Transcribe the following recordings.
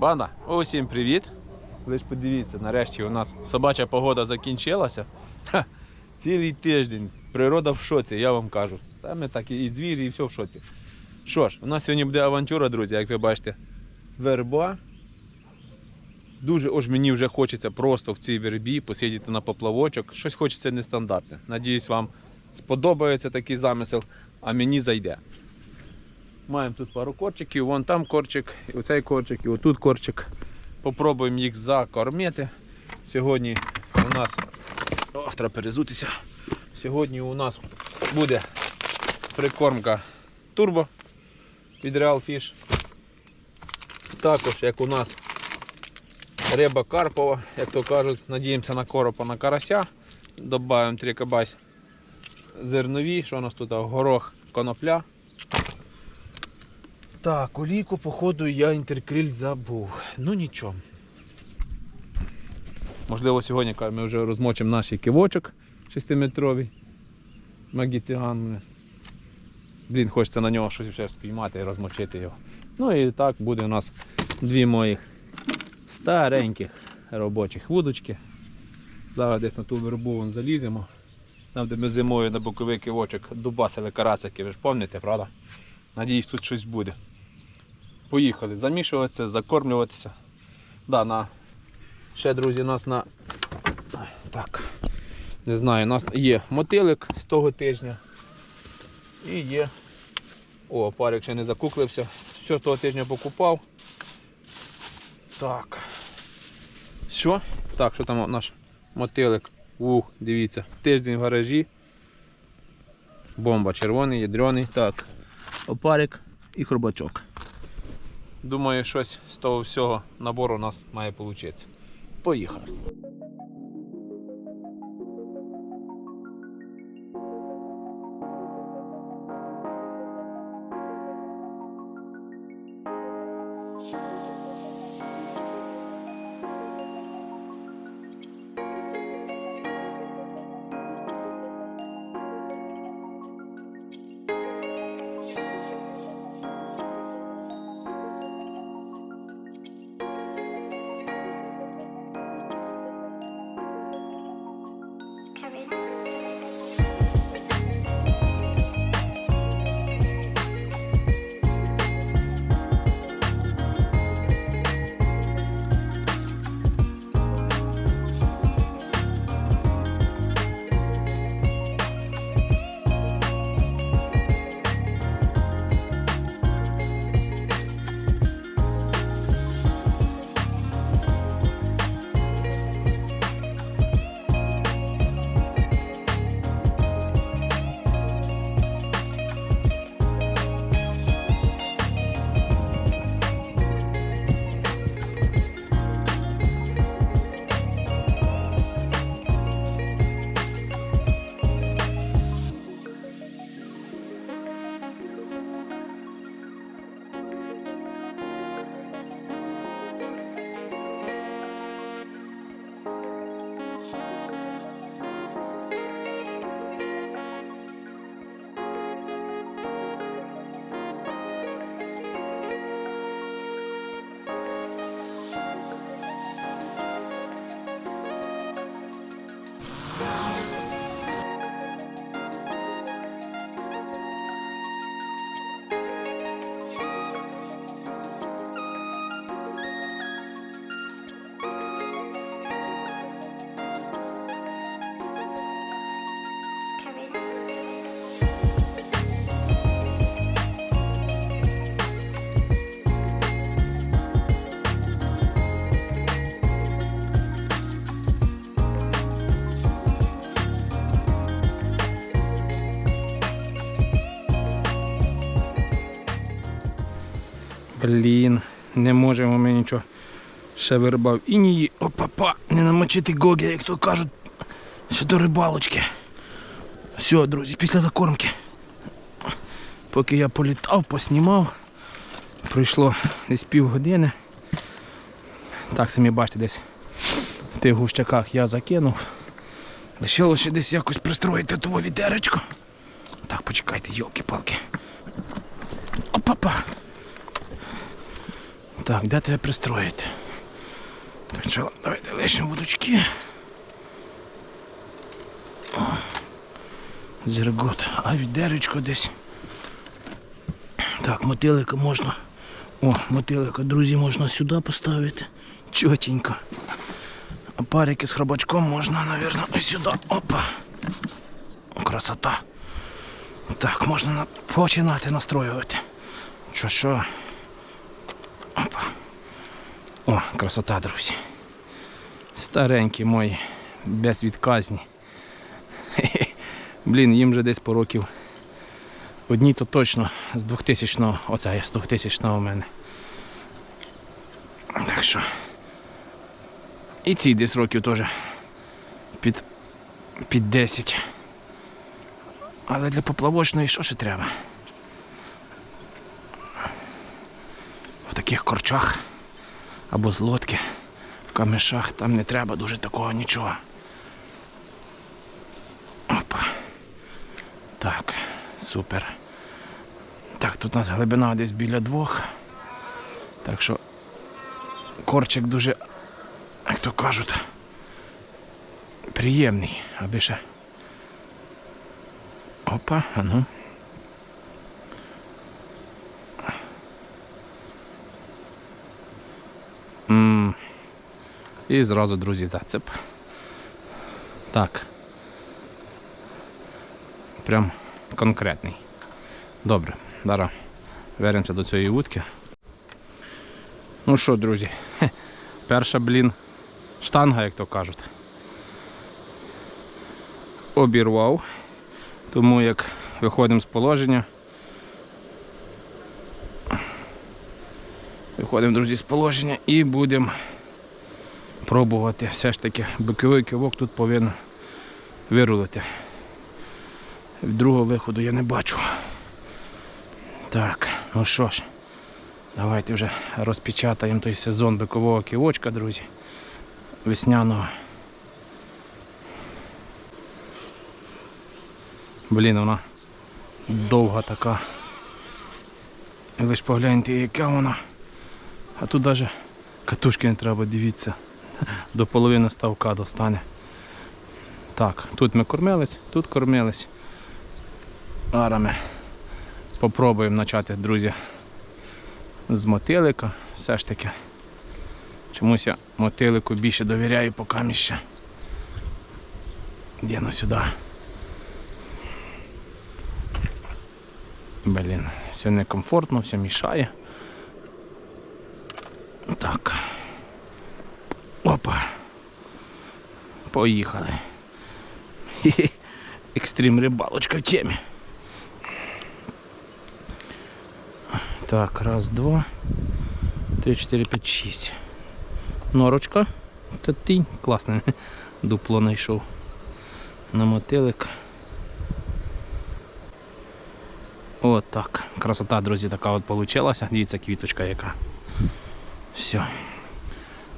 Банда, усім привіт. Ж подивіться, нарешті у нас собача погода закінчилася. Ха, цілий тиждень. Природа в шоці, я вам кажу. Саме так і звірі, і все в шоці. Що ж, у нас сьогодні буде авантюра, друзі, як ви бачите. Верба. Дуже ось мені вже хочеться просто в цій вербі посидіти на поплавочок. Щось хочеться нестандартне. Надіюсь, вам сподобається такий замисел, а мені зайде. Маємо тут пару корчиків, вон там корчик, і оцей корчик, і отут корчик. Попробуємо їх закормити. Сьогодні у нас. Ох, треба перезутися. Сьогодні у нас буде прикормка турбо від Real Fish. Також, як у нас риба карпова, як то кажуть, надіємося на коропа на карася. Добавимо трикабась зернові, що у нас тут горох, конопля. Так, олійку, походу, я інтеркриль забув. Ну нічого. Можливо, сьогодні ми вже розмочимо наш кивочок 6-метровий. Магіціган. Блін, хочеться на нього щось ще спіймати і розмочити його. Ну і так буде у нас дві моїх стареньких робочих вудочки. Зараз десь на ту вербу вон заліземо. Там, де ми зимою на боковий кивочок дубасили карасики, ви ж пам'ятаєте, правда? Надіюсь, тут щось буде. Поїхали замішуватися, закормлюватися. Да, на... Ще, друзі, нас на. Так. Не знаю, у нас є мотилик з того тижня. І є. О, парик ще не закуклився. Все того тижня покупав. Так. Що? Так, що там наш мотилик? Ух, дивіться, тиждень в гаражі. Бомба червоний, ядрений. Так. Опарик і хробачок. Думаю, щось з того всього набору у нас має вийти. Поїхали. Блін, не можемо ми нічого. Ще верба в інії. Опа-па, не намочити гоги, як то кажуть. Ще до рибалочки. Все, друзі, після закормки. Поки я політав, поснімав. Пройшло десь півгодини. Так самі бачите, десь в тих гущаках я закинув. Лишилося десь якось пристроїти того відеречко. Так, почекайте, йолки-палки. Опа-па. Так, де тебе пристроїти? Так що, давайте лишимо вудочки. Зергот, а відеречко десь. Так, мотилика можна. О, мотилика, друзі, можна сюди поставити. Чотенько. А парики з хробачком можна, мабуть, ось сюди. Опа. Красота. Так, можна починати настроювати. Що, що? Опа. О, красота, друзі. Старенькі мої, безвідказні. Хе-хе. Блін, їм вже десь по років. Одні то точно з 2000-го, оце є з 2000-го в мене. Так що. І ці десь років теж під, під 10. Але для поплавочної що ще треба? Таких корчах або з лодки, в камешах там не треба дуже такого нічого. Опа. Так, супер. Так, тут у нас глибина десь біля двох. Так що корчик дуже, як то кажуть, приємний, аби ще. Опа, а ну. І зразу, друзі, зацеп. Так. Прям конкретний. Добре, зараз вернемося до цієї вудки. Ну що, друзі, перша, блін, штанга, як то кажуть. Обірвав. Тому як виходимо з положення. Виходимо, друзі, з положення і будемо пробувати. Все ж таки боковий кивок тут повинен вирулити. Другого виходу я не бачу. Так, ну що ж, давайте вже розпечатаємо той сезон бикового кивочка, друзі. Весняного. Блін, вона довга така. І лиш погляньте, яка вона. А тут навіть катушки не треба, дивіться. До половини ставка достане. Так, тут ми кормились, тут кормились. Зараз ми попробуємо почати, друзі, з мотилика. Все ж таки. Чомусь я мотилику більше довіряю, поки ще. Діно сюди. Блін, все некомфортно, все мішає. Так. Опа. Поїхали. Екстрім рибалочка в темі. Так, раз, два, три, чотири, п'ять, шість. Норочка. Та тінь. Класне. Дупло знайшов. На мотилик. От так. Красота, друзі, така от получилася. Дивіться, квіточка яка. Все.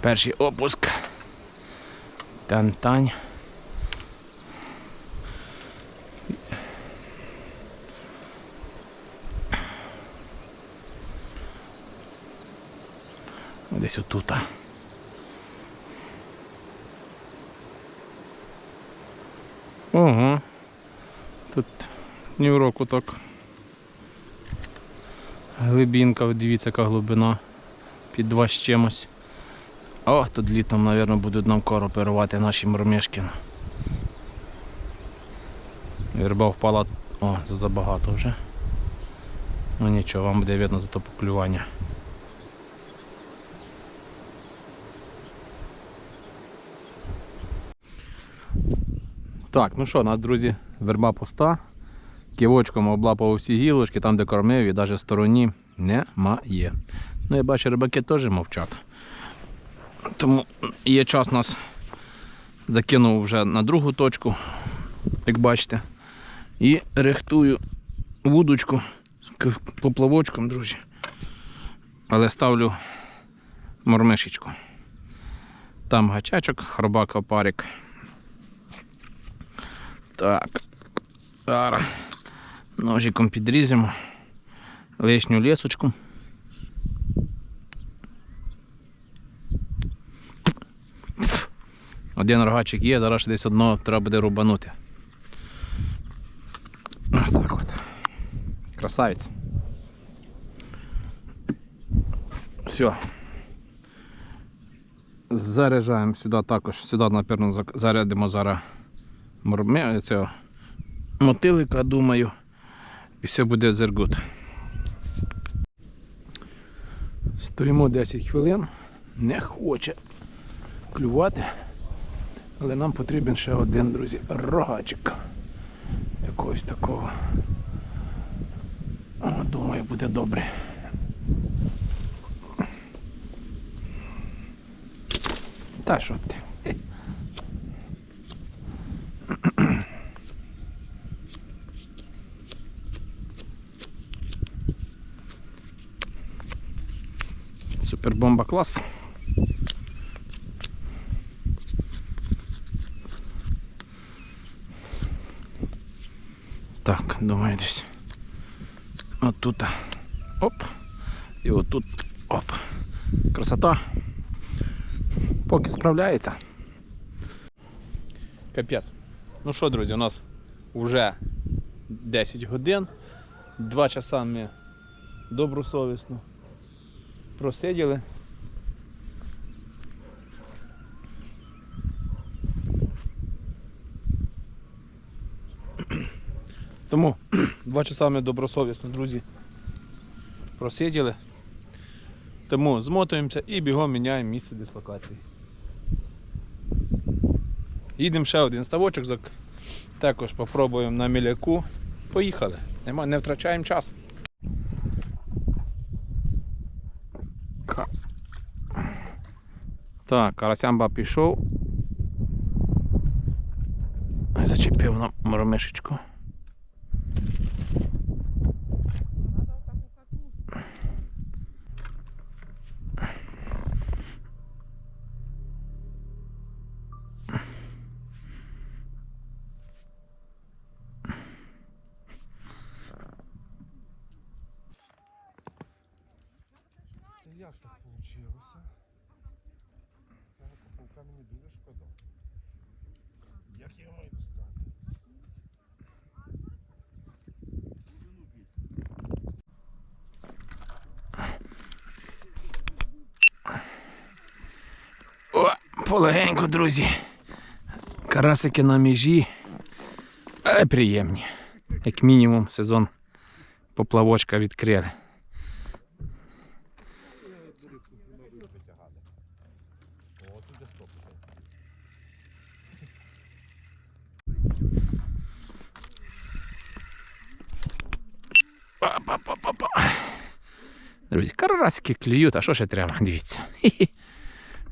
Перший опуск. Тань-тань. Десь отут. Ого. Тут ні в року так. Глибінка, дивіться, яка глибина. Під два з чимось. О, тут літом, мабуть, будуть нам кору оперувати наші мормишки. Верба впала, о, забагато вже. Ну нічого, вам буде видно за то поклювання. Так, ну що, нас, друзі, верба пуста. Ківочком облапав всі гілочки, там де кормив і навіть в стороні немає. Ну, я бачу, рибаки теж мовчать. Тому є час нас закинув вже на другу точку, як бачите. І рихтую вудочку поплавочком, друзі. Але ставлю мормишечку. Там гачачок, хробак опарик. Так. Зараз ножиком підрізимо лишню лісочку. Один рогачик є, зараз десь одного треба буде рубанути. Так от. Красавець. Все. Заряджаємо сюди також. Сюди, напевно, зарядимо зараз цього мотилика, думаю. І все буде зергут. Стоїмо 10 хвилин. Не хоче клювати. Але нам потрібен ще один, друзі, рогачик. Якогось такого. Думаю, буде добре. Та що ти? Супербомба клас. Так, думаю, десь. От тут. Оп. І отут. Оп. Красота. Поки справляється. Капець. Ну що, друзі, у нас вже 10 годин. Два часа ми добросовісно просиділи. Тому два часа ми добросовісно, друзі, просиділи. Тому змотуємося і бігом міняємо місце дислокації. Їдемо ще один ставочок, також попробуємо на міляку. Поїхали. Нема, не втрачаємо час. Так, карасямба пішов. Зачепив нам мормишечку. Як так вийшло? Цього поповка мені дуже шкода. Як його маю достати? О, полегенько, друзі. Карасики на межі. Приємні. Як мінімум сезон поплавочка відкрили. Па-па-па-па-па. Друзі, карасики клюють, а що ще треба? Дивіться.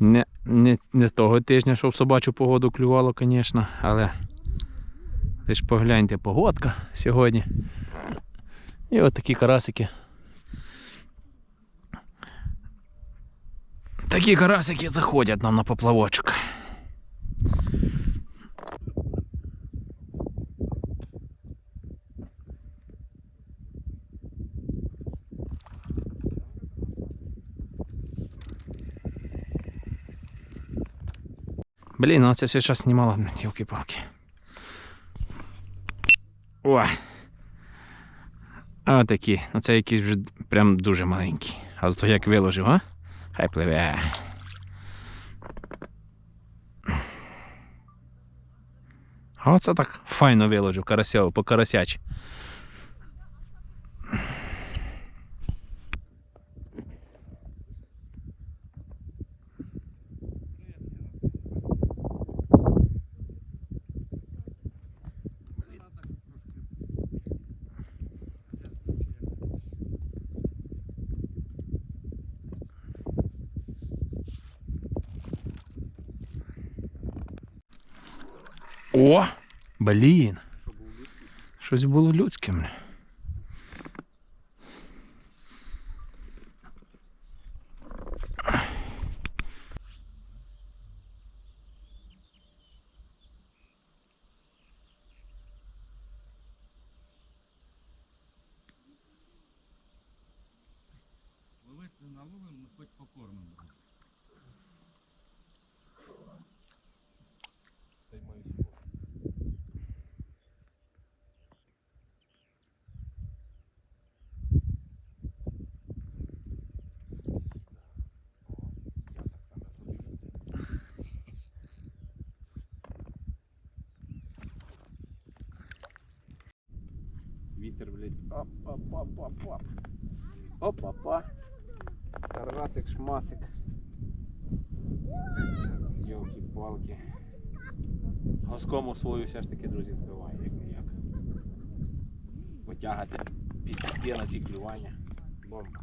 Не, не, не того тижня, що в собачу погоду клювало, звісно, але ви ж погляньте, погодка сьогодні. І от такі карасики. Такі карасики заходять нам на поплавочок. Блін, ну це все час знімала, тілки-палки. О! А такі. Ну це якісь вже прям дуже маленькі. А зато як виложив, а? Хай пливе. Оце так файно виложив карася, по карасячі. О! Блін. Щось було людське. Вітер, блядь. Оп-оп-оп-оп-оп. Оп-опа. Карасик, шмасик. Йолки-палки. Госкому свою все ж таки, друзі, збиває, як ніяк. Потягати під ті на ці клювання. Бомба.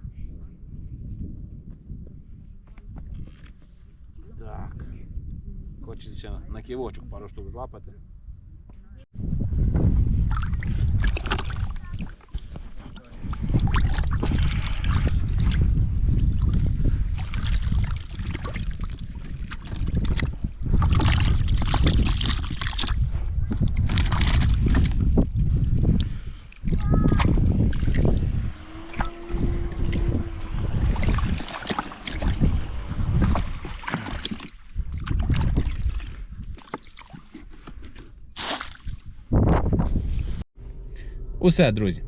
Так. Хочеться на ківочок пару штук злапати. Усе, друзі.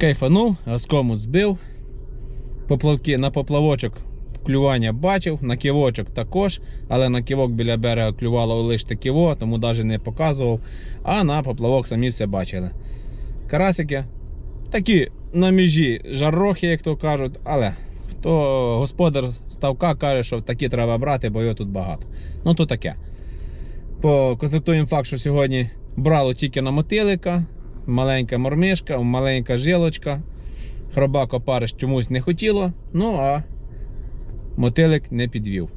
Кайфанув, газкому збив. Поплавки на поплавочок клювання бачив, на ківочок також, але на ківок біля берега клювало лише ківо, тому навіть не показував. А на поплавок самі все бачили. Карасики такі на межі жаррохи, як то кажуть, але хто господар ставка каже, що такі треба брати, бо його тут багато. Ну то таке. По- Констатуємо факт, що сьогодні брало тільки на мотилика, маленька мормишка, маленька жилочка. Хробак опариш чомусь не хотіло, ну а мотилик не підвів.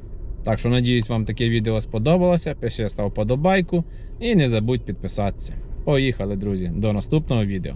Так що, надіюсь, вам таке відео сподобалося. Пиши став подобайку і не забудь підписатися. Поїхали, друзі, до наступного відео.